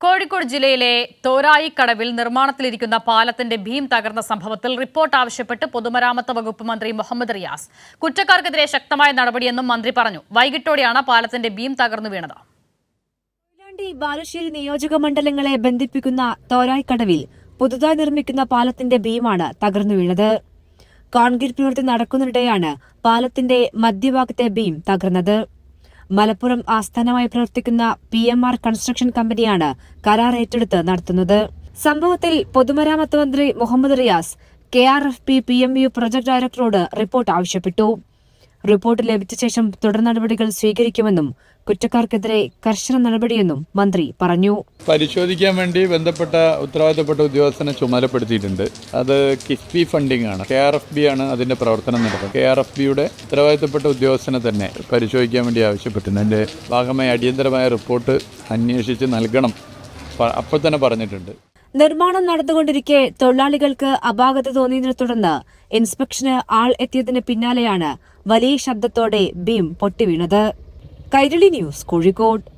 കോഴിക്കോട് ജില്ലയിലെ തോരായിക്കടവിൽ നിർമ്മാണത്തിലിരിക്കുന്ന പാലത്തിന്റെ ഭീം തകർന്ന സംഭവത്തിൽ റിപ്പോർട്ട് ആവശ്യപ്പെട്ട് പൊതുമരാമത്ത് വകുപ്പ് മന്ത്രി മുഹമ്മദ് റിയാസ്. കുറ്റക്കാർക്കെതിരെ ശക്തമായ നടപടിയെന്നും മന്ത്രി പറഞ്ഞു. വൈകിട്ടോടെയാണ് പാലത്തിന്റെ ഭീം തകർന്നു വീണത്. കൊയിലാണ്ടി ബാലുശ്ശേരി നിയോജക മണ്ഡലങ്ങളെ ബന്ധിപ്പിക്കുന്ന തോരായിക്കടവിൽ പുതുതായി നിർമ്മിക്കുന്ന പാലത്തിന്റെ ഭീമാണ് തകർന്നു വീണത്. കോൺക്രീറ്റ് പ്രവൃത്തി നടക്കുന്നതിനിടെയാണ് പാലത്തിന്റെ മധ്യഭാഗത്തെ ഭീം തകർന്നത്. മലപ്പുറം ആസ്ഥാനമായി പ്രവർത്തിക്കുന്ന പി എം ആർ കൺസ്ട്രക്ഷൻ കമ്പനിയാണ് കരാർ ഏറ്റെടുത്ത് നടത്തുന്നത്. സംഭവത്തിൽ പൊതുമരാമത്ത് മന്ത്രി Muhammad Riyas K R F P P M U project ഡയറക്ടറോട് report ആവശ്യപ്പെട്ടു. റിപ്പോർട്ട് ലഭിച്ച ശേഷം തുടർ നടപടികൾ സ്വീകരിക്കുമെന്നും കുറ്റക്കാർക്കെതിരെ കർശന നടപടിയെന്നും മന്ത്രി പറഞ്ഞു. പരിശോധിക്കാൻ വേണ്ടി ബന്ധപ്പെട്ട ഉത്തരവാദിത്തപ്പെട്ട ഉദ്യോഗസ്ഥനെ ചുമതലപ്പെടുത്തിയിട്ടുണ്ട്. അത് കിഫ്ബി ഫണ്ടിംഗ് ആണ്. കെ ആർ എഫ് ബി ആണ് അതിന്റെ പ്രവർത്തനം നടത്തുന്നത് കെ ആർ എഫ് ബിയുടെ ഉത്തരവാദിത്തപ്പെട്ട ഉദ്യോഗസ്ഥനെ തന്നെ പരിശോധിക്കാൻ വേണ്ടി ആവശ്യപ്പെട്ടിട്ടുണ്ട് അതിന്റെ ഭാഗമായി അടിയന്തരമായ റിപ്പോർട്ട് അന്വേഷിച്ച് നൽകണം അപ്പോൾ തന്നെ പറഞ്ഞിട്ടുണ്ട്. നിർമ്മാണം നടന്നുകൊണ്ടിരിക്കെ തൊഴിലാളികൾക്ക് അപാകത തോന്നിയതിനെ തുടർന്ന് ഇൻസ്പെക്ഷന് ആൾ എത്തിയതിന് പിന്നാലെയാണ് വലിയ ശബ്ദത്തോടെ ബീം പൊട്ടിവീണത്. കൈരളി ന്യൂസ് കോഴിക്കോട്.